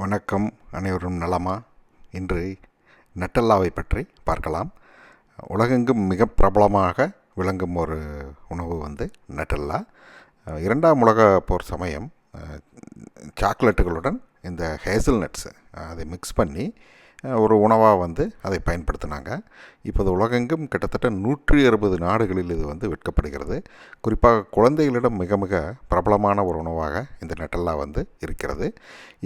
வணக்கம். அனைவரும் நலமா? இன்று நட்டல்லாவை பற்றி பார்க்கலாம். உலகெங்கும் மிக பிரபலமாக விளங்கும் ஒரு உணவு வந்து நட்டல்லா. இரண்டாம் உலக போர் சமயம் சாக்லேட்டுகளுடன் இந்த ஹேசல் நட்ஸு அதை மிக்ஸ் பண்ணி ஒரு உணவாக வந்து அதை பயன்படுத்தினாங்க. இப்போது உலகெங்கும் கிட்டத்தட்ட நூற்றி அறுபது நாடுகளில் இது வந்து விற்கப்படுகிறது. குறிப்பாக குழந்தைகளிடம் மிக மிக பிரபலமான ஒரு உணவாக இந்த நெட்டல்லா வந்து இருக்கிறது.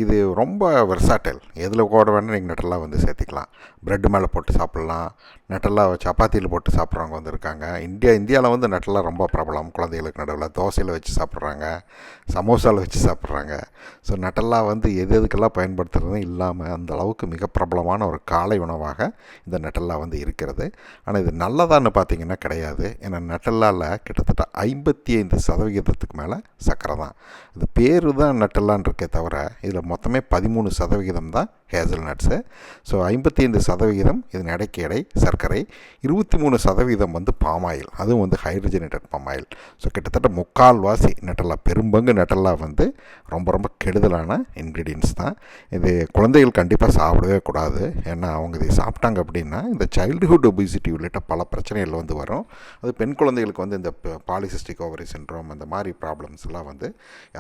இது ரொம்ப வெர்சாட்டல் எதில் கூட வேணால் நீங்கள் நெட்டல்லா வந்து சேர்த்திக்கலாம். பிரெட் மேலே போட்டு சாப்பிட்லாம். நெட்டல்லா சப்பாத்தியில் போட்டு சாப்பிட்றவங்க வந்து இருக்காங்க. இந்தியா இந்தியாவில் வந்து நெட்டல்லா ரொம்ப பிரபலம். குழந்தைகளுக்கு நடுவில் தோசையில் வச்சு சாப்பிட்றாங்க. சமோசாவில் வச்சு சாப்பிட்றாங்க. ஸோ நெட்டல்லா வந்து எது எதுக்கெல்லாம் பயன்படுத்துகிறதும் இல்லாமல் அந்த அளவுக்கு மிக பிரபலம் பிரபலமான ஒரு காலை உணவாக இந்த நெட்டல்லா வந்து இருக்கிறது. ஆனால் இது நல்லதான்னு பார்த்தீங்கன்னா கிடையாது. ஏன்னா நெட்டல்லாவில் கிட்டத்தட்ட ஐம்பத்தி ஐந்து சதவிகிதத்துக்கு மேலே சர்க்கரை தான். இது பேர் தான் நெட்டல்லான்னு இருக்கே தவிர இதில் மொத்தமே பதிமூணு சதவிகிதம் தான் ஹேசல் நட்ஸு ஸோ ஐம்பத்தி ஐந்து சதவிகிதம் இதன் எடைக்கு எடை சர்க்கரை இருபத்தி மூணு சதவீதம் வந்து பாமாயில் அதுவும் வந்து ஹைட்ரஜனேட்டட் பாமாயில். ஸோ கிட்டத்தட்ட முக்கால் வாசி நெட்டல்லா பெரும்பங்கு நெட்டல்லா வந்து ரொம்ப ரொம்ப கெடுதலான இன்க்ரீடியன்ஸ் தான். இது குழந்தைகள் கண்டிப்பாக சாப்பிடவே கூடாது. ஏன்னா அவங்க இதை சாப்பிட்டாங்க அப்படின்னா இந்த சைல்டுஹுட் ஒபிசிட்டி உள்ளிட்ட பல பிரச்சனைகள் வந்து வரும். அது பெண் குழந்தைகளுக்கு வந்து இந்த பாலிசிஸ்டிக் ஓவரி சென்ட்ரோம் அந்த மாதிரி ப்ராப்ளம்ஸ் எல்லாம் வந்து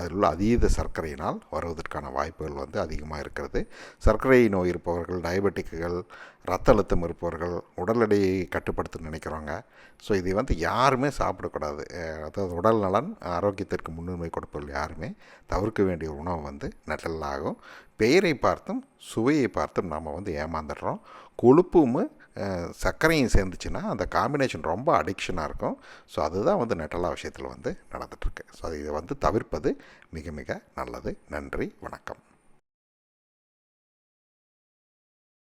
அதில் உள்ள அதீத சர்க்கரையினால் வருவதற்கான வாய்ப்புகள் வந்து அதிகமாக இருக்கிறது. சர்க்கரை நோய் இருப்பவர்கள் டயபெட்டிக்குகள் ரத்த அழுத்தம் இருப்பவர்கள் உடல் எடையை கட்டுப்படுத்த நினைக்கிறவங்க. ஸோ இதை வந்து யாருமே சாப்பிடக்கூடாது. அதாவது உடல் நலன் ஆரோக்கியத்திற்கு முன்னுரிமை கொடுப்பவர்கள் யாருமே தவிர்க்க வேண்டிய உணவு வந்து நட்டலாகும் பெயரை பார்த்தும் சுவையை பார்த்தும் நாம் வந்து ஏமாந்துடுறோம். கொழுப்பும் சர்க்கரையும் சேர்ந்துச்சுன்னா அந்த காம்பினேஷன் ரொம்ப அடிக்ஷனாக இருக்கும். ஸோ அதுதான் வந்து நெட்டலா விஷயத்தில் வந்து நடந்துகிட்ருக்கு ஸோ இதை வந்து தவிர்ப்பது மிக மிக நல்லது. நன்றி வணக்கம்.